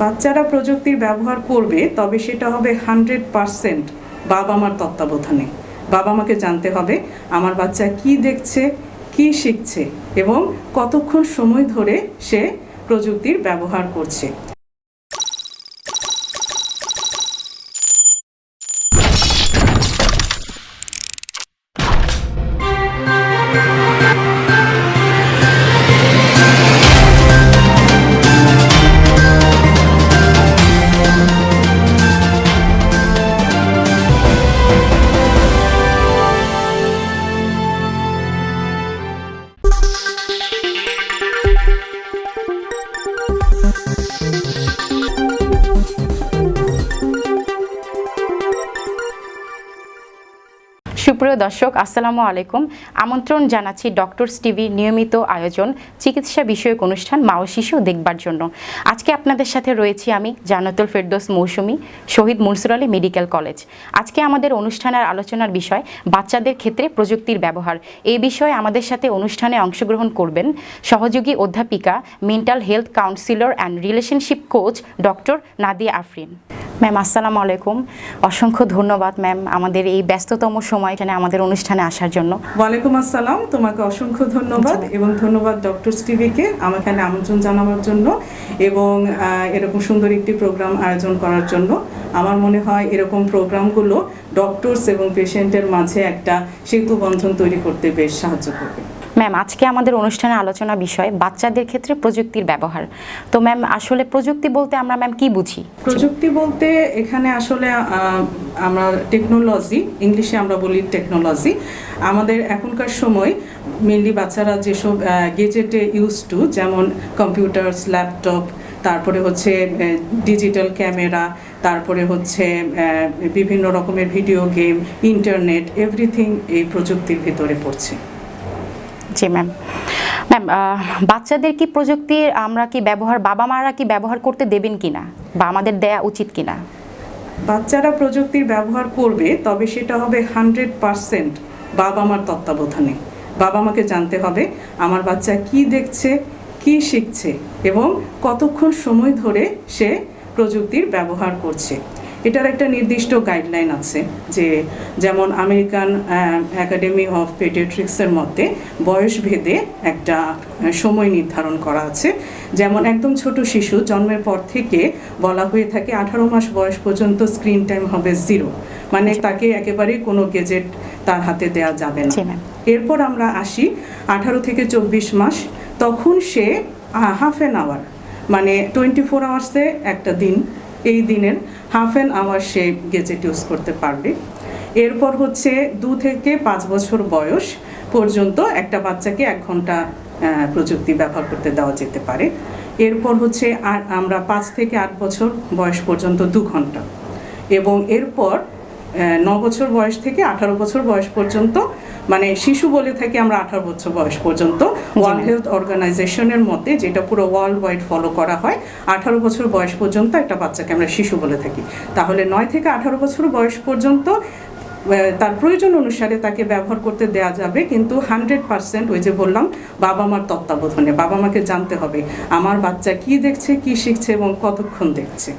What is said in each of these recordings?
বাচ্চারা প্রযুক্তির ব্যবহার করবে, তবে সেটা হবে হান্ড্রেড পারসেন্ট বাবা মার তত্ত্বাবধানে। বাবা মাকে জানতে হবে, আমার বাচ্চা কি দেখছে, কি শিখছে এবং কতক্ষণ সময় ধরে সে প্রযুক্তির ব্যবহার করছে। সুপ্রিয় দর্শক, আসসালামু আলাইকুম। আমন্ত্রণ জানাচ্ছি ডক্টরস টিভির নিয়মিত আয়োজন, চিকিৎসা বিষয়ক অনুষ্ঠান, মা ও শিশু দেখবার জন্য। আজকে আপনাদের সাথে রয়েছি আমি জান্নাতুল ফেরদৌস মৌসুমী, শহীদ মনসুর আলী মেডিকেল কলেজ। আজকে আমাদের অনুষ্ঠানের আলোচনার বিষয়, বাচ্চাদের ক্ষেত্রে প্রযুক্তির ব্যবহার। এই বিষয়ে আমাদের সাথে অনুষ্ঠানে অংশগ্রহণ করবেন সহযোগী অধ্যাপিকা mental health counsellor and relationship coach doctor Nadia Afrin. Ma'am আসসালামু আলাইকুম। অসংখ্য ধন্যবাদ ম্যাম আমাদের এই ব্যস্ততম সময় এখানে আমাদের অনুষ্ঠানে আসার জন্য। ওয়ালাইকুম আসসালাম তোমাকে অসংখ্য ধন্যবাদ এবং ধন্যবাদ ডক্টর টিভিকে আমাকে এখানে আমন্ত্রণ জানাবার জন্য এবং এরকম সুন্দর একটি প্রোগ্রাম আয়োজন করার জন্য। আমার মনে হয় এরকম প্রোগ্রামগুলো ডক্টরস এবং পেশেন্টের মাঝে একটা সেতু বন্ধন তৈরি করতে বেশ সাহায্য করবে। ম্যাম আজকে আমাদের অনুষ্ঠানে আলোচনা বিষয় বাচ্চাদের ক্ষেত্রে প্রযুক্তির ব্যবহার। তো ম্যাম আসলে প্রযুক্তি বলতে আমরা ম্যাম কি বুঝি? প্রযুক্তি বলতে এখানে আসলে আমরা টেকনোলজি ইংলিশে আমরা বলি টেকনোলজি আমাদের এখনকার সময় মেনলি বাচ্চারা যেসব গেজেটে ইউজ টু যেমন কম্পিউটারস ল্যাপটপ তারপরে হচ্ছে ডিজিটাল ক্যামেরা তারপরে হচ্ছে বিভিন্ন রকমের ভিডিও গেম ইন্টারনেট এভরিথিং এই প্রযুক্তির ভিতরে পড়ছে। জি ম্যাম ম্যাম বাচ্চাদের কি প্রযুক্তি আমরা কি ব্যবহার বাবা মারা কি ব্যবহার করতে দেবেন কিনা? বা আমাদের দেয়া উচিত কিনা? বাচ্চারা প্রযুক্তির ব্যবহার করবে, তবে সেটা হবে হান্ড্রেড পারসেন্ট বাবা মার তত্ত্বাবধানে। বাবা মাকে জানতে হবে, আমার বাচ্চা কি দেখছে, কি শিখছে এবং কতক্ষণ সময় ধরে সে প্রযুক্তির ব্যবহার করছে। এটার একটা নির্দিষ্ট গাইডলাইন আছে যে যেমন আমেরিকান একাডেমি অফ পেডিয়াট্রিক্সের মতে বয়স ভেদে একটা সময় নির্ধারণ করা আছে। যেমন একদম ছোট শিশু জন্মের পর থেকে বলা হয়ে থাকে আঠারো মাস বয়স পর্যন্ত স্ক্রিন টাইম হবে জিরো মানে তাকে একেবারেই কোনো গেজেট তার হাতে দেওয়া যাবে না। এরপর আমরা আসি আঠারো থেকে চব্বিশ মাস। তখন সে হাফ অ্যান আওয়ার মানে টোয়েন্টি ফোর আওয়ার্সে একটা দিন এই দিনের হাফ অ্যান আওয়ার সে গেজেট ইউজ করতে পারবে। এরপর হচ্ছে দু থেকে পাঁচ বছর বয়স পর্যন্ত একটা বাচ্চাকে এক ঘণ্টা প্রযুক্তি ব্যবহার করতে দেওয়া যেতে পারে। এরপর হচ্ছে আর আমরা পাঁচ থেকে আট বছর বয়স পর্যন্ত দু ঘণ্টা। এবং এরপর ন বছর বয়স থেকে আঠারো বছর বয়স পর্যন্ত মানে শিশু বলে থাকি আমরা আঠারো বছর বয়স পর্যন্ত ওয়ার্ল্ড হেলথ অর্গানাইজেশনের মতে যেটা পুরো ওয়ার্ল্ড ওয়াইড ফলো করা হয় আঠারো বছর বয়স পর্যন্ত একটা বাচ্চাকে আমরা শিশু বলে থাকি। তাহলে নয় থেকে আঠারো বছর বয়স পর্যন্ত তার প্রয়োজন অনুসারে তাকে ব্যবহার করতে দেয়া যাবে, কিন্তু হান্ড্রেড পারসেন্ট ওই যে বললাম বাবা মার তত্ত্বাবধানে বাবা মাকে জানতে হবে, আমার বাচ্চা কি দেখছে, কি শিখছে এবং কতক্ষণ দেখছে।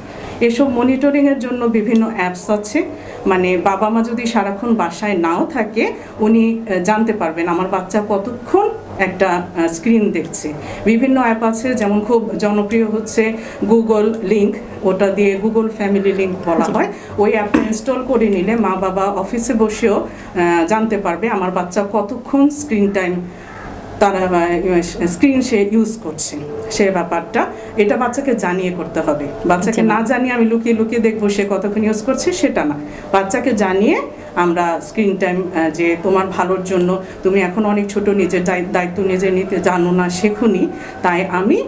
এসব মনিটরিংয়ের জন্য বিভিন্ন অ্যাপস আছে মানে বাবা মা যদি সারাক্ষণ বাসায় নাও থাকে, উনি জানতে পারবেন, আমার বাচ্চা কতক্ষণ একটা স্ক্রিন দেখছে। বিভিন্ন অ্যাপ আছে যেমন খুব জনপ্রিয় হচ্ছে গুগল লিঙ্ক ওটা দিয়ে গুগল ফ্যামিলি লিঙ্ক বলা হয়। ওই অ্যাপটা ইনস্টল করে নিলে মা বাবা অফিসে বসেও জানতে পারবে আমার বাচ্চা কতক্ষণ স্ক্রিন টাইম তারা স্ক্রিন সে ইউজ করছে। সে ব্যাপারটা এটা বাচ্চাকে জানিয়ে করতে হবে। বাচ্চাকে না জানিয়ে আমি লুকিয়ে লুকিয়ে দেখব সে কতক্ষণ ইউজ করছে সেটা না। বাচ্চাকে জানিয়ে আমরা স্ক্রিন টাইম যে তোমার ভালোর জন্য তুমি এখন অনেক ছোট, নিজের দায়- দায়িত্ব নিজে নিতে জানো না, শেখুনি। তাই আমি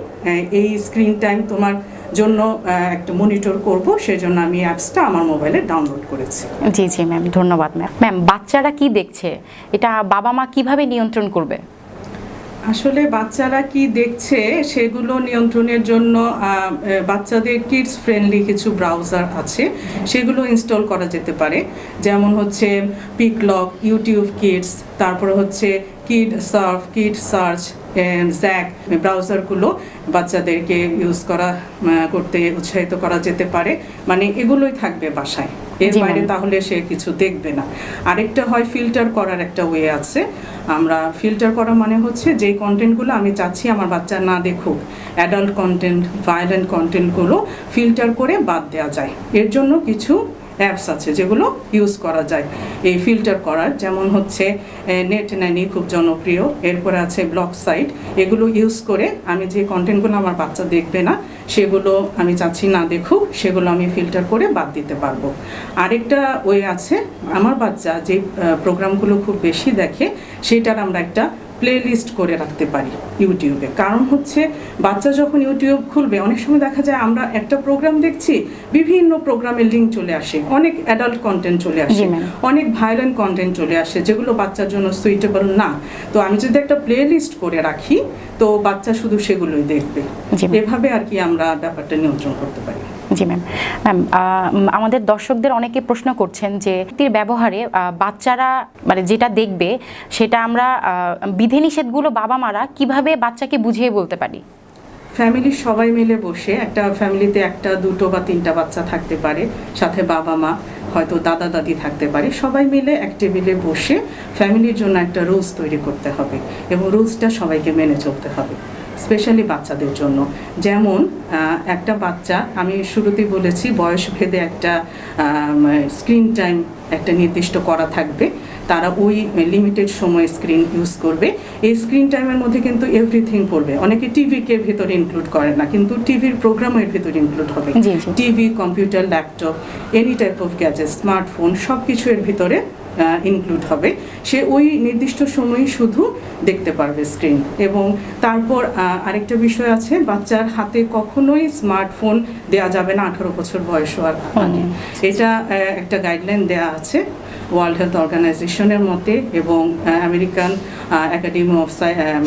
এই স্ক্রিন টাইম তোমার জন্য একটা মনিটর করব, সেজন্য আমি অ্যাপসটা আমার মোবাইলে ডাউনলোড করেছি। জি জি ম্যাম ধন্যবাদ ম্যাম ম্যাম বাচ্চারা কি দেখছে? এটা বাবা মা কীভাবে নিয়ন্ত্রণ করবে? আসলে বাচ্চারা কি দেখছে সেগুলো নিয়ন্ত্রণের জন্য বাচ্চাদের কিডস ফ্রেন্ডলি কিছু ব্রাউজার আছে, সেগুলো ইনস্টল করা যেতে পারে। যেমন হচ্ছে পিকলক ইউটিউব কিডস তারপরে হচ্ছে kid serve kid search jack ব্রাউজারগুলো বাচ্চাদেরকে ইউজ করা করতে উৎসাহিত করা যেতে পারে। মানে এগুলোই থাকবে বাসায়। এর বাইরে তাহলে সে কিছু দেখবে না। আরেকটা হয় ফিল্টার করার একটা ওয়ে আছে। আমরা ফিল্টার করা মানে হচ্ছে যেই কন্টেন্টগুলো আমি চাচ্ছি আমার বাচ্চা না দেখুক অ্যাডাল্ট কন্টেন্ট ভায়োলেন্ট কন্টেন্টগুলো ফিল্টার করে বাদ দেওয়া যায়। এর জন্য কিছু অ্যাপস আছে যেগুলো ইউজ করা যায়। এই ফিল্টার করার, যেমন হচ্ছে নেট ন্যানি খুব জনপ্রিয়, এরপরে আছে ব্লক সাইট এগুলো ইউজ করে আমি যে কন্টেন্টগুলো আমার বাচ্চা দেখবে না, সেগুলো আমি চাচ্ছি না দেখুক, সেগুলো আমি ফিল্টার করে বাদ দিতে পারব। আরেকটা ওয়ে আছে, আমার বাচ্চা যে প্রোগ্রামগুলো খুব বেশি দেখে, সেটার আমরা একটা প্লে লিস্ট করে রাখতে পারি ইউটিউবে। কারণ হচ্ছে বাচ্চা যখন ইউটিউব খুলবে অনেক সময় দেখা যায় আমরা একটা প্রোগ্রাম দেখছি বিভিন্ন প্রোগ্রামের লিঙ্ক চলে আসে। অনেক অ্যাডাল্ট কন্টেন্ট চলে আসে। অনেক ভায়োলেন্ট কন্টেন্ট চলে আসে যেগুলো বাচ্চার জন্য সুইটেবল না। তো আমি যদি একটা প্লে লিস্ট করে রাখি তো বাচ্চা শুধু সেগুলোই দেখবে। এভাবে আর কি আমরা ব্যাপারটা নিয়ন্ত্রণ করতে পারি। জি ম্যাম ম্যাম আমাদের দর্শকদের অনেকে প্রশ্ন করছেন যে তীর ব্যবহারে বাচ্চারা মানে যেটা দেখবে, সেটা আমরা বিধিনিষেধগুলো বাবা মারা কীভাবে বাচ্চাকে বুঝিয়ে বলতে পারি? ফ্যামিলির সবাই মিলে বসে একটা ফ্যামিলিতে একটা, দুটো বা তিনটা বাচ্চা থাকতে পারে, সাথে বাবা মা হয়তো দাদা দাদি থাকতে পারে, সবাই মিলে এক টেবিলে বসে ফ্যামিলির জন্য একটা রুলস তৈরি করতে হবে এবং রুলসটা সবাইকে মেনে চলতে হবে। স্পেশালি বাচ্চাদের জন্য। যেমন একটা বাচ্চা আমি শুরুতেই বলেছি বয়স ভেদে একটা স্ক্রিন টাইম একটা নির্দিষ্ট করা থাকবে। তারা ওই লিমিটেড সময় স্ক্রিন ইউজ করবে। এই স্ক্রিন টাইমের মধ্যে কিন্তু এভরিথিং পড়বে। অনেকে টিভিকে ভেতরে ইনক্লুড করে না কিন্তু টিভির প্রোগ্রামের ভেতরে ইনক্লুড হবে। TV computer laptop any type of gadget smartphone সব কিছু এর ভিতরে ইনক্লুড হবে। সে ওই নির্দিষ্ট সময়ে শুধু দেখতে পারবে স্ক্রিন এবং তারপর আরেকটা বিষয় আছে বাচ্চার হাতে কখনোই স্মার্টফোন দেওয়া যাবে না আঠারো বছর বয়স হওয়ার আগে। এটা একটা গাইডলাইন দেয়া আছে। ওয়ার্ল্ড হেলথ অর্গানাইজেশনের মতে এবং আমেরিকান একাডেমি অফ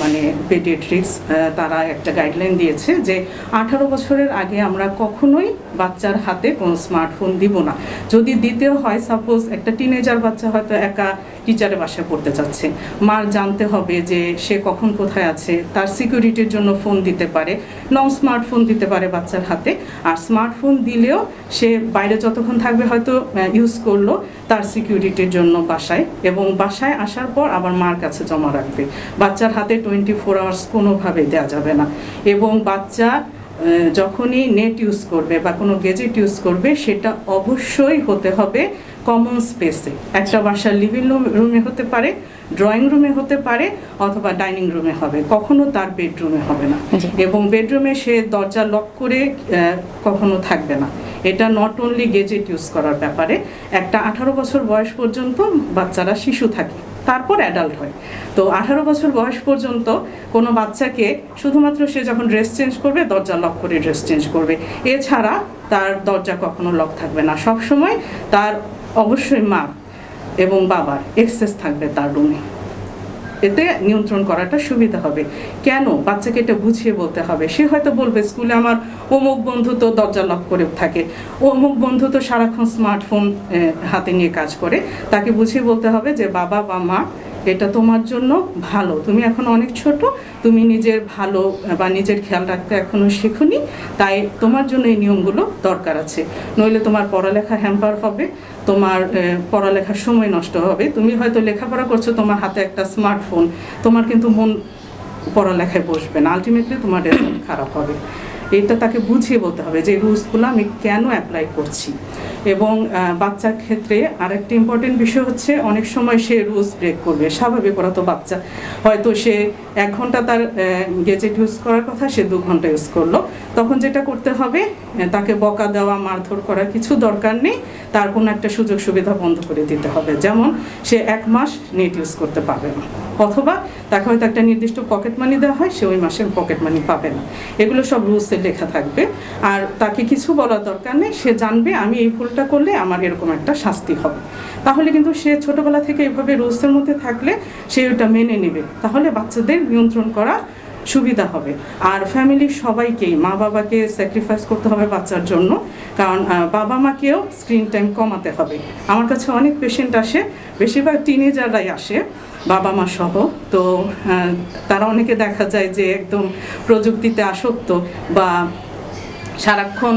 মানে পেডিয়াট্রিক্স তারা একটা গাইডলাইন দিয়েছে যে আঠারো বছরের আগে আমরা কখনোই বাচ্চার হাতে কোনো স্মার্টফোন দিব না। যদি দিতেও হয় সাপোজ একটা টিনেজার বাচ্চা হয়তো একা টিচারের বাসায় পড়তে চাচ্ছে। মার জানতে হবে যে সে কখন কোথায় আছে, তার সিকিউরিটির জন্য ফোন দিতে পারে নন স্মার্টফোন দিতে পারে বাচ্চার হাতে। আর স্মার্টফোন দিলেও সে বাইরে যতক্ষণ থাকবে হয়তো ইউজ করল, তার সিকিউরিটির জন্য বাসায় এবং বাসায় আসার পর আবার মার কাছে জমা রাখবে। বাচ্চার হাতে টোয়েন্টি ফোর আওয়ার্স কোনোভাবে দেওয়া যাবে না। এবং বাচ্চা যখনই নেট ইউজ করবে বা কোনো গেজেট ইউজ করবে সেটা অবশ্যই হতে হবে কমন স্পেসে একটা বাসার লিভিং রুমে হতে পারে ড্রয়িং রুমে হতে পারে অথবা ডাইনিং রুমে হবে। কখনো তার বেডরুমে হবে না। এবং বেডরুমে সে দরজা লক করে কখনো থাকবে না। এটা নট অনলি গেজেট ইউজ করার ব্যাপারে, একটা আঠারো বছর বয়স পর্যন্ত বাচ্চারা শিশু থাকে, তারপর অ্যাডাল্ট হয়। তো আঠারো বছর বয়স পর্যন্ত কোনো বাচ্চাকে শুধুমাত্র সে যখন ড্রেস চেঞ্জ করবে, দরজা লক করে ড্রেস চেঞ্জ করবে। এছাড়া তার দরজা কখনো লক থাকবে না। সব সময় তার অবশ্যই মা এবং বাবার, এক্সেস থাকবে তার রুমে এতে নিয়ন্ত্রণ করাটা সুবিধা হবে। কেন? বাচ্চাকে এটা বুঝিয়ে বলতে হবে। সে হয়তো বলবে, স্কুলে আমার অমুক বন্ধু তো দরজা লক করে থাকে। অমুক বন্ধু তো সারাক্ষণ স্মার্টফোন হাতে নিয়ে কাজ করে। তাকে বুঝিয়ে বলতে হবে যে বাবা বা মা এটা তোমার জন্য ভালো। তুমি এখন অনেক ছোট, তুমি নিজের ভালো, বা নিজের খেয়াল রাখতে এখনও শেখনি, তাই তোমার জন্য এই নিয়মগুলো দরকার আছে। নইলে তোমার পড়ালেখা হ্যাম্পার হবে, তোমার পড়ালেখার সময় নষ্ট হবে। তুমি হয়তো লেখাপড়া করছ, তোমার হাতে একটা স্মার্টফোন তোমার কিন্তু মন পড়ালেখায় বসবে না। আলটিমেটলি তোমার রেজাল্ট খারাপ হবে। এটা তাকে বুঝিয়ে বলতে হবে যে রুলসগুলো আমি কেন অ্যাপ্লাই করছি। এবং বাচ্চার ক্ষেত্রে আরেকটি ইম্পর্টেন্ট বিষয় হচ্ছে অনেক সময় সে রুলস ব্রেক করবে। স্বাভাবিক, ওরা তো বাচ্চা। হয়তো সে এক ঘণ্টা তার গেজেট ইউজ করার কথা, সে দু ঘণ্টা ইউজ করল। তখন যেটা করতে হবে তাকে বকা দেওয়া, মারধর করার কিছু দরকার নেই। তার কোনো একটা সুযোগ সুবিধা বন্ধ করে দিতে হবে। যেমন, সে এক মাস নেট ইউজ করতে পারবে না। অথবা তাকে হয়তো একটা নির্দিষ্ট পকেট মানি দেওয়া হয়, সে ওই মাসের পকেট মানি পাবে না। এগুলো সব লেখা থাকবে। আর তাকে কিছু বলার দরকার নেই, সে জানবে আমি এই ভুলটা করলে আমার এরকম একটা শাস্তি হবে। তাহলে কিন্তু সে ছোটবেলা থেকে এভাবে রুলসের মধ্যে থাকলে সে ওটা মেনে নেবে। তাহলে বাচ্চাদের নিয়ন্ত্রণ করা সুবিধা হবে। আর ফ্যামিলির সবাইকেই, মা বাবাকে স্যাক্রিফাইস করতে হবে বাচ্চার জন্য। কারণ বাবা মাকেও স্ক্রিন টাইম কমাতে হবে। আমার কাছে অনেক পেশেন্ট আসে, বেশিরভাগ টিনেজাররাই আসে। বাবা, মা সহ। তো তারা অনেকে দেখা যায় যে একদম প্রযুক্তিতে আসক্ত বা সারাক্ষণ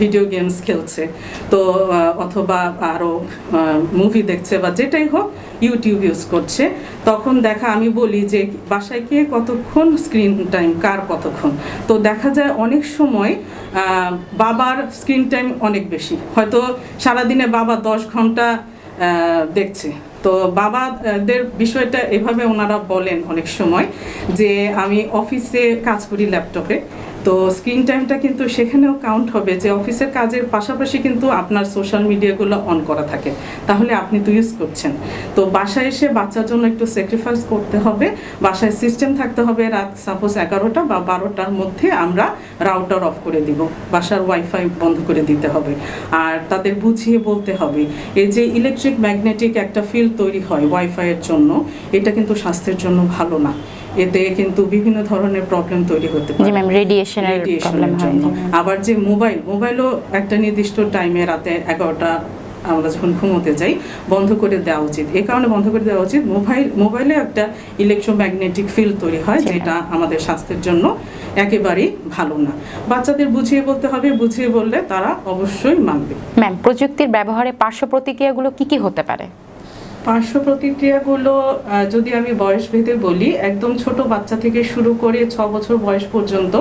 ভিডিও গেমস খেলছে। তো অথবা আরও মুভি দেখছে বা যেটাই হোক ইউটিউব ইউজ করছে। তখন দেখা, আমি বলি যে বাসায় গিয়ে কতক্ষণ স্ক্রিন টাইম কার কতক্ষণ? তো দেখা যায় অনেক সময় বাবার স্ক্রিন টাইম অনেক বেশি। হয়তো সারাদিনে বাবা দশ ঘণ্টা দেখছে। তো বাবাদের বিষয়টা এভাবে ওনারা বলেন অনেক সময় যে আমি অফিসে কাজ করি ল্যাপটপে তো স্ক্রিন টাইমটা কিন্তু সেখানেও কাউন্ট হবে যে অফিসের কাজের পাশাপাশি কিন্তু আপনার সোশ্যাল মিডিয়াগুলো অন করা থাকে। তাহলে আপনি তো ইউজ করছেন। তো বাসায় এসে বাচ্চার জন্য একটু স্যাক্রিফাইস করতে হবে। বাসায় সিস্টেম থাকতে হবে রাত সাপোজ এগারোটা বা বারোটার মধ্যে আমরা রাউটার অফ করে দিব। বাসার ওয়াইফাই বন্ধ করে দিতে হবে। আর তাদের বুঝিয়ে বলতে হবে, এই যে ইলেকট্রিক ম্যাগনেটিক একটা ফিল্ড তৈরি হয় ওয়াইফাইয়ের জন্য, এটা কিন্তু স্বাস্থ্যের জন্য ভালো না। এতে কিন্তু বিভিন্ন ধরনের প্রবলেম তৈরি হতে জি পারে। ম্যাম রেডিয়েশনের প্রবলেম হয়। আবার যে মোবাইল মোবাইলও একটা নির্দিষ্ট টাইমে রাতে এগারোটা আমরা যখন ঘুমোতে যাই বন্ধ করে দেওয়া উচিত। এই কারণে বন্ধ করে দেওয়া উচিত। মোবাইল মোবাইলে একটা ইলেকট্রোম্যাগনেটিক ফিল্ড তৈরি হয় যেটা আমাদের স্বাস্থ্যের জন্য একেবারেই ভালো না। বাচ্চাদের বুঝিয়ে বলতে হবে বুঝিয়ে বললে তারা অবশ্যই মানবে। ম্যাম প্রযুক্তির ব্যবহারে পার্শ্ব প্রতিক্রিয়াগুলো কি কি হতে পারে? পার্শ্ব প্রতিক্রিয়াগুলো যদি আমি বয়স ভেদে বলি একদম ছোট বাচ্চা থেকে শুরু করে ছ বছর বয়স পর্যন্ত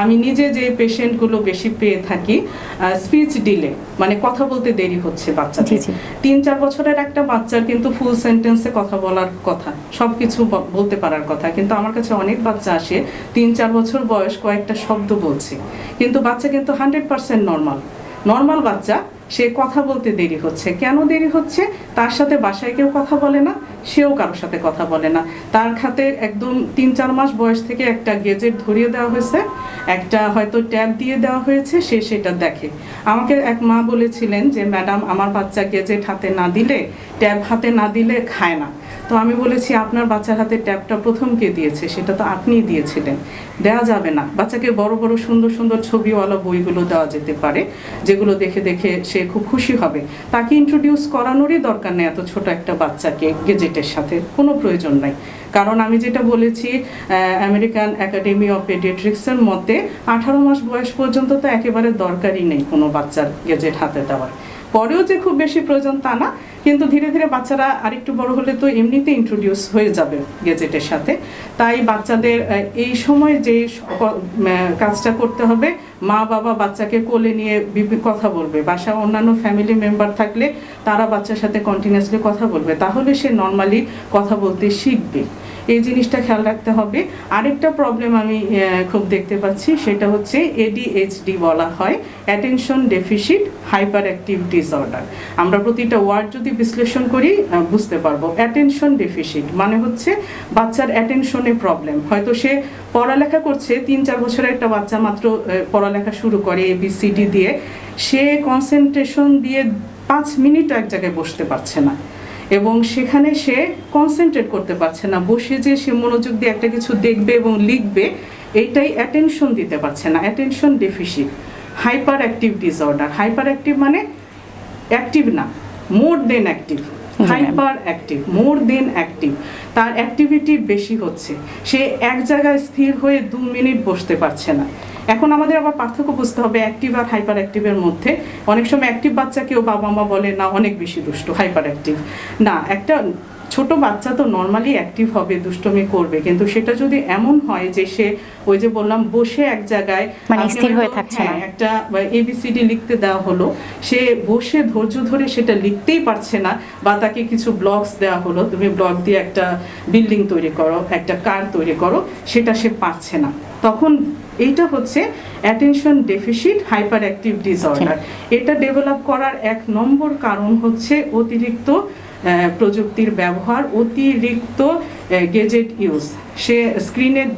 আমি নিজে যে পেশেন্টগুলো বেশি পেয়ে থাকি স্পিচ ডিলে মানে কথা বলতে দেরি হচ্ছে জি। তিন চার বছরের একটা বাচ্চার কিন্তু ফুল সেন্টেন্সে কথা বলার কথা সব কিছু বলতে পারার কথা। কিন্তু আমার কাছে অনেক বাচ্চা আসে তিন চার বছর বয়স কয়েকটা শব্দ বলছে। কিন্তু বাচ্চা কিন্তু হান্ড্রেড পার্সেন্ট নর্মাল নর্মাল বাচ্চা সে কথা বলতে দেরি হচ্ছে। কেন দেরি হচ্ছে? তার সাথে বাসায় কেউ কথা বলে না, সেও কারোর সাথে কথা বলে না। তার খাতে একদম তিন চার মাস বয়স থেকে একটা গেজেট ধরিয়ে দেওয়া হয়েছে, একটা হয়তো ট্যাব দিয়ে দেওয়া হয়েছে, সে সেটা দেখে। আমাকে এক মা বলেছিলেন যে, ম্যাডাম, আমার বাচ্চা গেজেট হাতে না দিলে ট্যাব হাতে না দিলে খায় না। তো আমি বলেছি, আপনার বাচ্চার হাতে ট্যাবটা প্রথম কে দিয়েছে? সেটা তো আপনিই দিয়েছিলেন। দেওয়া যাবে না। বাচ্চাকে বড় বড় সুন্দর সুন্দর ছবিওয়ালা বইগুলো দেওয়া যেতে পারে, যেগুলো দেখে দেখে সে খুব খুশি হবে। তাকে ইন্ট্রোডিউস করানোরই দরকার নেই এত ছোট একটা বাচ্চাকে গেজেটের সাথে। কোনো প্রয়োজন নাই। কারণ আমি যেটা বলেছি আমেরিকান একাডেমি অফ পেডিয়াট্রিক্সের মতে, আঠারো মাস বয়স পর্যন্ত তো একেবারে দরকারই নেই কোনো বাচ্চার গেজেট হাতে দেওয়ার। পরেও যে খুব বেশি প্রয়োজন তা না, কিন্তু ধীরে ধীরে বাচ্চারা আরেকটু বড় হলে তো এমনিতে ইন্ট্রোডিউস হয়ে যাবে গেজেটের সাথে। তাই বাচ্চাদের এই সময় যে কাজটা করতে হবে, মা বাবা বাচ্চাকে কোলে নিয়ে কথা বলবে বাসা অন্যান্য ফ্যামিলি মেম্বার থাকলে তারা বাচ্চার সাথে কন্টিনিউয়াসলি কথা বলবে, তাহলে সে নর্মালি কথা বলতে শিখবে। এই জিনিসটা খেয়াল রাখতে হবে। আরেকটা প্রবলেম আমি খুব দেখতে পাচ্ছি, সেটা হচ্ছে এডিএইচডি বলা হয় attention deficit hyper active disorder আমরা প্রতিটা ওয়ার্ড যদি বিশ্লেষণ করি বুঝতে পারব। অ্যাটেনশন ডেফিসিট মানে হচ্ছে বাচ্চার অ্যাটেনশনে প্রবলেম হয়তো সে পড়ালেখা করছে, তিন চার বছরের একটা বাচ্চা মাত্র পড়ালেখা শুরু করে এবিসিডি দিয়ে। সে কনসেন্ট্রেশন দিয়ে পাঁচ মিনিট এক জায়গায় বসতে পারছে না। এবং সেখানে সে কনসেন্ট্রেট করতে পারছে না। বসে যে সে মনোযোগ দিয়ে একটা কিছু দেখবে এবং লিখবে, এইটাই অ্যাটেনশন দিতে পারছে না। Attention deficit hyper active disorder hyper active মানে অ্যাক্টিভ না more than active. Hyper active more than active তার অ্যাক্টিভিটি বেশি হচ্ছে। সে এক জায়গায় স্থির হয়ে দু মিনিট বসতে পারছে না। এখন আমাদের আবার পার্থক্য বুঝতে হবে অ্যাক্টিভ আর হাইপার অ্যাক্টিভের মধ্যে। অনেক সময় অ্যাক্টিভ বাচ্চাকেও বাবা মা বলে, না, অনেক বেশি দুষ্ট হাইপার অ্যাক্টিভ না, একটা ছোট বাচ্চা তো নর্মালি অ্যাক্টিভ হবে দুষ্টমি করবে। কিন্তু সেটা যদি এমন হয় যে সে ওই যে বললাম বসে এক জায়গায় মানে স্থির হয়ে থাকছে না। হ্যাঁ, একটা এবিসিডি লিখতে দেওয়া হলো সে বসে ধৈর্য ধরে সেটা লিখতেই পারছে না বা তাকে কিছু ব্লকস দেওয়া হলো তুমি ব্লক দিয়ে একটা বিল্ডিং তৈরি করো একটা কার তৈরি করো সেটা সে পারছে না। তখন এইটা হচ্ছে attention deficit hyper active disorder এটা ডেভেলপ করার এক নম্বর কারণ হচ্ছে অতিরিক্ত প্রযুক্তির ব্যবহার অতিরিক্ত গেজেট ইউজ সে স্ক্রিনের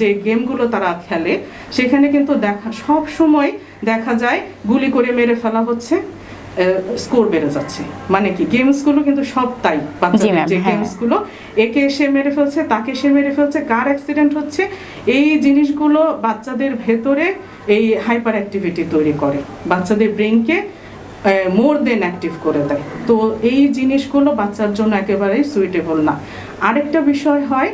যে গেমগুলো তারা খেলে সেখানে কিন্তু দেখা সব সময় দেখা যায় গুলি করে মেরে ফেলা হচ্ছে স্কোর বেড়ে যাচ্ছে। মানে কি গেমসগুলো কিন্তু সব তাই বাচ্চাদের যে হ্যাঁ। গেমসগুলো একে সে মেরে ফেলছে তাকে সে মেরে ফেলছে কার অ্যাক্সিডেন্ট হচ্ছে এই জিনিসগুলো বাচ্চাদের ভেতরে এই হাইপার অ্যাক্টিভিটি তৈরি করে। বাচ্চাদের ব্রেনকে মোর দেন অ্যাক্টিভ করে দেয়। তো এই জিনিসগুলো বাচ্চার জন্য একেবারেই সুইটেবল না। আরেকটা বিষয় হয়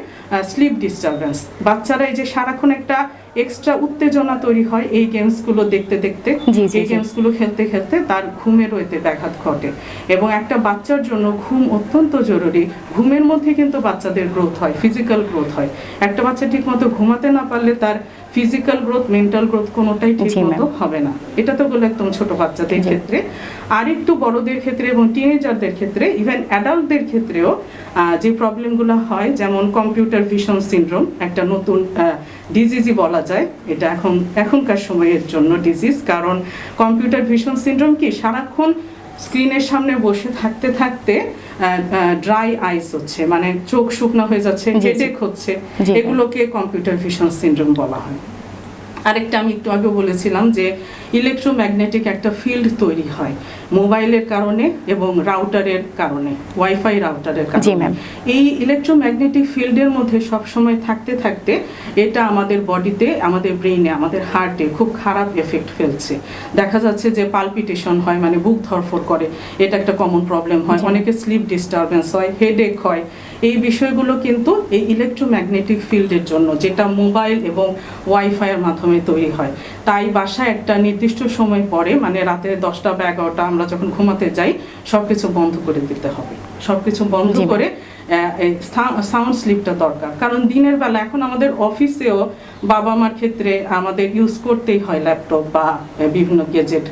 স্লিপ ডিস্টারবেন্স বাচ্চারা এই যে সারাক্ষণ একটা এক্সট্রা উত্তেজনা তৈরি হয় এই গেমসগুলো দেখতে দেখতে এই গেমসগুলো খেলতে খেলতে তার ঘুমের হইতে ব্যাঘাত ঘটে। এবং একটা বাচ্চার জন্য ঘুম অত্যন্ত জরুরি। ঘুমের মধ্যে কিন্তু বাচ্চাদের গ্রোথ হয় ফিজিক্যাল গ্রোথ হয়। একটা বাচ্চা ঠিকমতো ঘুমাতে না পারলে তার ফিজিক্যাল গ্রোথ মেন্টাল গ্রোথ কোনোটাই ঠিক জি, মতো ma'am। হবে না। এটা তো বলে একদম ছোট বাচ্চাদের ক্ষেত্রে। আর একটু বড়দের ক্ষেত্রে এবং টিনেজারদের ক্ষেত্রে ইভেন অ্যাডাল্টদের ক্ষেত্রেও যে প্রবলেমগুলো হয় যেমন কম্পিউটার ভিশন সিনড্রোম একটা নতুন ডিজিজই বলা যায়। এটা এখন এখনকার সময়ের জন্য ডিজিজ কারণ কম্পিউটার ভিশন সিনড্রোম কি? সারাক্ষণ স্ক্রিনের সামনে বসে থাকতে থাকতে ড্রাই আইস হচ্ছে মানে চোখ শুকনো হয়ে যাচ্ছে। হেডেক হচ্ছে এগুলোকে কম্পিউটার ভিশন সিন্ড্রোম বলা হয়। আরেকটা আমি একটু আগে বলেছিলাম যে ইলেকট্রোম্যাগনেটিক একটা ফিল্ড তৈরি হয়। মোবাইলের কারণে এবং রাউটারের কারণে ওয়াইফাই রাউটারের কারণে। এই ইলেকট্রোম্যাগনেটিক ফিল্ডের মধ্যে সব সময় থাকতে থাকতে এটা আমাদের বডিতে আমাদের ব্রেইনে আমাদের হার্টে খুব খারাপ এফেক্ট ফেলছে। দেখা যাচ্ছে যে পালপিটেশন হয় মানে বুক ধরফর করে এটা একটা কমন প্রবলেম হয় অনেকে স্লিপ ডিস্টারবেন্স হয় হেডেক হয়। এই বিষয়গুলো কিন্তু এই ইলেকট্রোম্যাগনেটিক ফিল্ডের জন্য যেটা মোবাইল এবং ওয়াইফাইয়ের মাধ্যমে তৈরি হয়। তাই বাসায় একটা নির্দিষ্ট সময় পরে মানে রাতে দশটা বা এগারোটা আমরা যখন ঘুমাতে যাই সব কিছু বন্ধ করে দিতে হবে। সব কিছু বন্ধ করে সাউন্ড স্লিপটা দরকার। কারণ দিনের বেলা এখন আমাদের অফিসেও বাবা মার ক্ষেত্রে আমাদের ইউজ করতেই হয় ল্যাপটপ বা বিভিন্ন গেজেট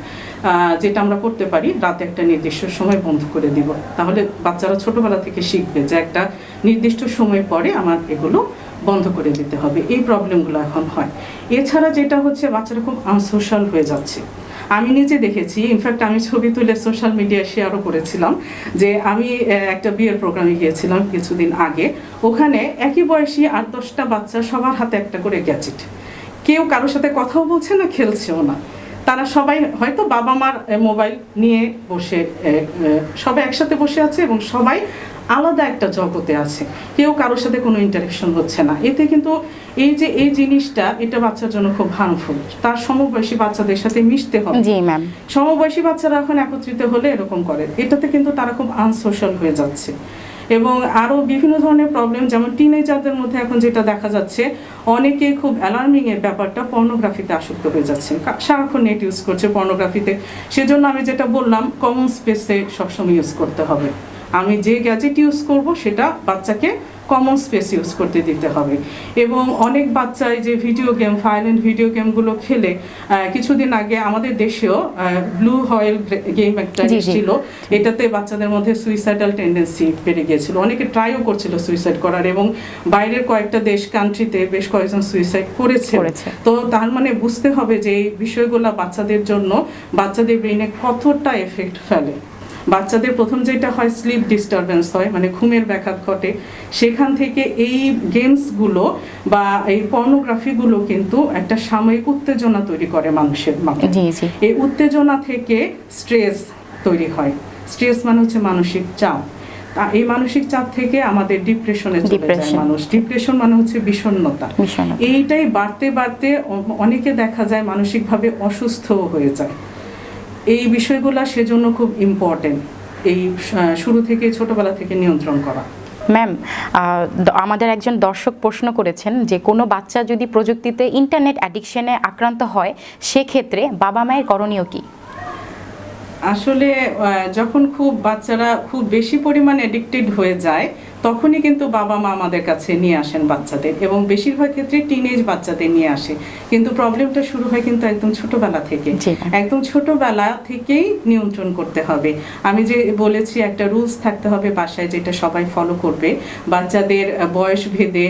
যেটা আমরা করতে পারি রাতে একটা নির্দিষ্ট সময় বন্ধ করে দিব। তাহলে বাচ্চারা ছোটবেলা থেকে শিখবে যে একটা নির্দিষ্ট সময় পরে আমার এগুলো বন্ধ করে দিতে হবে। এই প্রবলেমগুলো এখন হয়। এছাড়া যেটা হচ্ছে বাচ্চারা খুব আনসোশাল হয়ে যাচ্ছে। আমি নিজে দেখেছি ইনফ্যাক্ট আমি ছবি তুলে সোশ্যাল মিডিয়ায় শেয়ারও করেছিলাম যে আমি একটা বিয়ের প্রোগ্রামে গিয়েছিলাম কিছুদিন আগে। ওখানে একই বয়সী আট দশটা বাচ্চা সবার হাতে একটা করে গ্যাজেট কেউ কারোর সাথে কথাও বলছে না, খেলছেও না। তারা সবাই হয়তো বাবা মার মোবাইল নিয়ে বসে সবাই একসাথে বসে আছে এবং সবাই আলাদা একটা জগতে আছে। কেউ কারোর সাথে কোনো ইন্টারেকশন হচ্ছে না। এতে কিন্তু এই যে এই জিনিসটা এটা বাচ্চার জন্য খুব হার্মফুল তার সমবয়সী বাচ্চাদের সাথে মিশতে হবে। জি ম্যাম সমবয়সী বাচ্চারা এখন একত্রিত হলে এরকম করে। এটাতে কিন্তু তারা খুব আনসোশ্যাল হয়ে যাচ্ছে। এবং আরও বিভিন্ন ধরনের প্রবলেম যেমন টিনেজারদের মধ্যে এখন যেটা দেখা যাচ্ছে অনেকে খুব অ্যালার্মিং এর ব্যাপারটা পর্নোগ্রাফিতে আসক্ত হয়ে যাচ্ছে সারাক্ষণ নেট ইউজ করছে পর্নোগ্রাফিতে সেজন্য আমি যেটা বললাম কমন স্পেসে সবসময় ইউজ করতে হবে। আমি যে গ্যাজেট ইউজ করব সেটা বাচ্চাকে কমন স্পেস ইউজ করতে দিতে হবে। এবং অনেক বাচ্চাই যে ভিডিও গেম ভায়োলেন্ট ভিডিও গেমগুলো খেলে কিছুদিন আগে আমাদের দেশেও ব্লু হয়েল গেম একটা জি। এটাতে বাচ্চাদের মধ্যে সুইসাইডাল টেন্ডেন্সি বেড়ে গিয়েছিল অনেকে ট্রাইও করছিল সুইসাইড করার এবং বাইরের কয়েকটা দেশ কান্ট্রিতে বেশ কয়েকজন সুইসাইড করেছে। করেছে। তো তার মানে বুঝতে হবে যে এই বিষয়গুলো বাচ্চাদের জন্য বাচ্চাদের ব্রেইনে কতটা এফেক্ট ফেলে। বাচ্চাদের প্রথম যেটা হয় স্লিপ ডিস্টারবেন্স হয় মানে ঘুমের ব্যাঘাত ঘটে। সেখান থেকে এই গেমসগুলো বা এই পর্নোগ্রাফিগুলো কিন্তু একটা সাময়িক উত্তেজনা তৈরি করে মানুষের জি এই উত্তেজনা থেকে স্ট্রেস তৈরি হয়। স্ট্রেস মানে হচ্ছে মানসিক চাপ। তা এই মানসিক চাপ থেকে আমাদের ডিপ্রেশনে চলে যায় মানুষ। ডিপ্রেশন মানে হচ্ছে বিষণ্ণতা। এইটাই বাড়তে বাড়তে অনেকে দেখা যায় মানসিকভাবে অসুস্থ হয়ে যায়। এই বিষয়গুলো সেজন্য খুব ইম্পর্টেন্ট এই শুরু থেকে ছোটবেলা থেকে নিয়ন্ত্রণ করা। ম্যাম আমাদের একজন দর্শক প্রশ্ন করেছেন যে কোনো বাচ্চা যদি প্রযুক্তিতে ইন্টারনেট অ্যাডিকশনে আক্রান্ত হয় সেক্ষেত্রে বাবা মায়ের করণীয় কি? আসলে যখন খুব বাচ্চারা খুব বেশি পরিমাণ অ্যাডিক্টেড হয়ে যায় তখনই কিন্তু বাবা মা আমাদের কাছে নিয়ে আসেন বাচ্চাদের এবং বেশিরভাগ ক্ষেত্রে টিনেজ বাচ্চাদের নিয়ে আসে। কিন্তু প্রবলেমটা শুরু হয় কিন্তু একদম ছোটবেলা থেকে। একদম ছোটবেলা থেকেই নিয়ন্ত্রণ করতে হবে। আমি যে বলেছি একটা রুলস থাকতে হবে বাসায় যেটা সবাই ফলো করবে। বাচ্চাদের বয়স ভেদে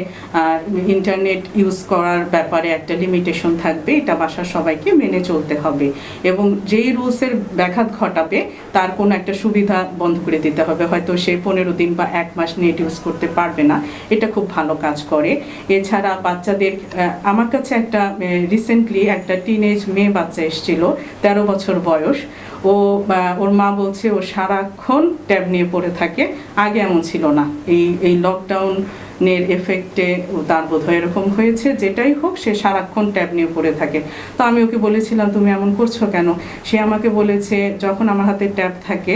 ইন্টারনেট ইউজ করার ব্যাপারে একটা লিমিটেশন থাকবে। এটা বাসার সবাইকে মেনে চলতে হবে। এবং যেই রুলসের ব্যাঘাত ঘটাবে তার কোনো একটা সুবিধা বন্ধ করে দিতে হবে। হয়তো সে পনেরো দিন বা এক মাস নেট ইউজ করতে পারবে না, এটা খুব ভালো কাজ করে। এছাড়া বাচ্চাদের আমার কাছে একটা রিসেন্টলি একটা টিনেজ মেয়ে বাচ্চা এসেছিল, তেরো বছর বয়স। ও ওর মা বলছে ও সারাক্ষণ ট্যাব নিয়ে পড়ে থাকে, আগে এমন ছিল না। এই এই লকডাউন নের এফেক্টে তার বোধহয় এরকম হয়েছে যেটাই হোক সে সারাক্ষণ ট্যাব নিয়ে পড়ে থাকে। তো আমি ওকে বলেছিলাম তুমি এমন করছ কেন? সে আমাকে বলেছে যখন আমার হাতে ট্যাব থাকে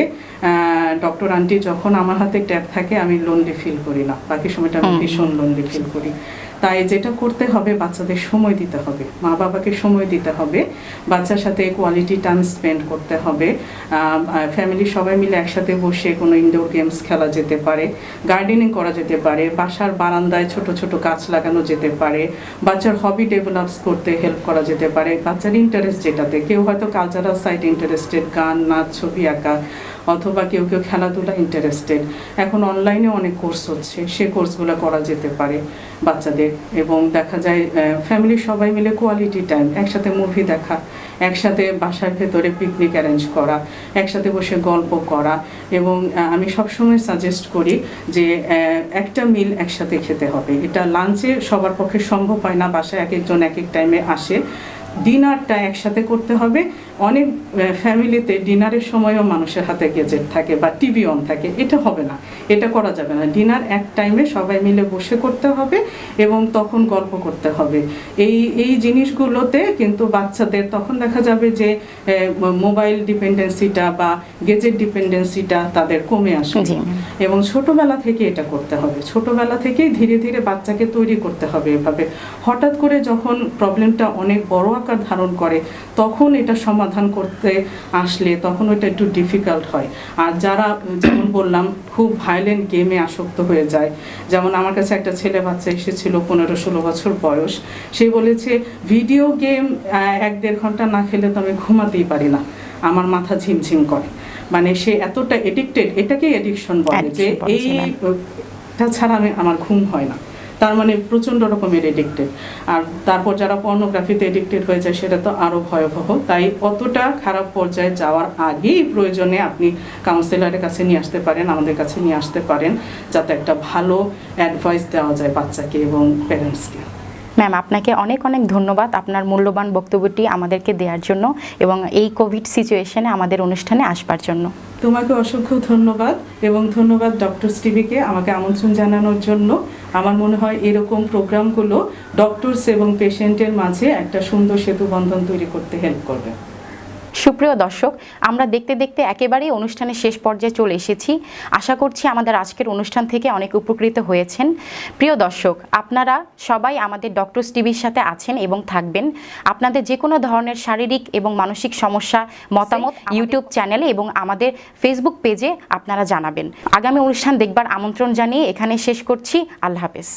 ডক্টর আন্টি যখন আমার হাতে ট্যাব থাকে আমি লোনলি ফিল করি না। বাকি সময়টা আমি ভীষণ লোনলি ফিল করি। তাই যেটা করতে হবে, বাচ্চাদের সময় দিতে হবে। মা বাবাকে সময় দিতে হবে। বাচ্চার সাথে কোয়ালিটি টাইম স্পেন্ড করতে হবে। ফ্যামিলি সবাই মিলে একসাথে বসে কোনো ইনডোর গেমস খেলা যেতে পারে গার্ডেনিং করা যেতে পারে, বাসার বারান্দায় ছোট ছোট গাছ লাগানো যেতে পারে, বাচ্চার হবি ডেভেলপস করতে হেল্প করা যেতে পারে, বাচ্চার ইন্টারেস্ট যেটাতে। কেউ হয়তো কালচারাল সাইড ইন্টারেস্টেড গান, নাচ, ছবি আঁকা অথবা কেউ কেউ খেলাধুলা ইন্টারেস্টেড এখন অনলাইনে অনেক কোর্স হচ্ছে, সে কোর্সগুলো করা যেতে পারে বাচ্চাদের। এবং দেখা যায় ফ্যামিলির সবাই মিলে কোয়ালিটি টাইম একসাথে মুভি দেখা, একসাথে বাসার ভেতরে পিকনিক অ্যারেঞ্জ করা, একসাথে বসে গল্প করা। এবং আমি সবসময় সাজেস্ট করি যে একটা মিল একসাথে খেতে হবে। এটা লাঞ্চে সবার পক্ষে সম্ভব হয় না, বাসায় এক একজন এক এক টাইমে আসে। ডিনারটা একসাথে করতে হবে অনেক ফ্যামিলিতে ডিনারের সময়ও মানুষের হাতে গেজেট থাকে বা টিভি অন থাকে। এটা হবে না। এটা করা যাবে না। ডিনার এক টাইমে সবাই মিলে বসে করতে হবে এবং তখন গল্প করতে হবে। এই এই জিনিসগুলোতে কিন্তু বাচ্চাদের তখন দেখা যাবে যে মোবাইল ডিপেন্ডেন্সিটা বা গেজেট ডিপেন্ডেন্সিটা তাদের কমে আসবে। এবং ছোটবেলা থেকে এটা করতে হবে। ছোটবেলা থেকেই ধীরে ধীরে বাচ্চাকে তৈরি করতে হবে এভাবে। হঠাৎ করে যখন প্রবলেমটা অনেক বড় আকার ধারণ করে তখন এটা সমাধান করতে আসলে তখন ওটা একটু ডিফিকাল্ট হয়। আর যারা যেমন বললাম খুব ভায়োলেন্ট গেমে আসক্ত হয়ে যায়। যেমন আমার কাছে একটা ছেলে বাচ্চা এসেছিল পনেরো ষোলো বছর বয়স। সে বলেছে ভিডিও গেম এক দেড় ঘণ্টা না খেলে তো আমি ঘুমাতেই পারি না। আমার মাথা ঝিমঝিম করে। মানে সে এতটা এডিক্টেড এটাকেই এডিকশন বলে যে Addiction বলে, এই জি, ছাড়া আমি আমার ঘুম হয় না। তার মানে প্রচণ্ড রকমের এডিক্টেড আর তারপর যারা পর্নোগ্রাফিতে এডিক্টেড হয়ে যায়, সেটা তো আরও ভয়াবহ। তাই অতটা খারাপ পর্যায়ে যাওয়ার আগেই প্রয়োজনে আপনি কাউন্সিলারের কাছে নিয়ে আসতে পারেন, আমাদের কাছে নিয়ে আসতে পারেন, যাতে একটা ভালো অ্যাডভাইস দেওয়া যায় বাচ্চাকে এবং প্যারেন্টসকে ম্যাম আপনাকে অনেক অনেক ধন্যবাদ আপনার মূল্যবান বক্তব্যটি আমাদেরকে দেওয়ার জন্য এবং এই কোভিড সিচুয়েশনে আমাদের অনুষ্ঠানে আসবার জন্য। তোমাকে অসংখ্য ধন্যবাদ এবং ধন্যবাদ ডক্টর স্টিভিকে আমাকে আমন্ত্রণ জানানোর জন্য। আমার মনে হয় এরকম প্রোগ্রামগুলো ডক্টরস এবং পেশেন্টের মাঝে একটা সুন্দর সেতু বন্ধন তৈরি করতে হেল্প করবে। সুপ্রিয় দর্শক আমরা দেখতে দেখতে একেবারেই অনুষ্ঠানের শেষ পর্যায়ে চলে এসেছি। আশা করছি আমাদের আজকের অনুষ্ঠান থেকে অনেক উপকৃত হয়েছেন। প্রিয় দর্শক আপনারা সবাই আমাদের ডক্টর টিভির সাথে আছেন এবং থাকবেন। আপনাদের যে কোনো ধরনের শারীরিক এবং মানসিক সমস্যা মতামত ইউটিউব চ্যানেলে এবং আমাদের ফেসবুক পেজে আপনারা জানাবেন। আগামী অনুষ্ঠান দেখবার আমন্ত্রণ জানিয়ে এখানে শেষ করছি। আল্লাহ হাফেজ।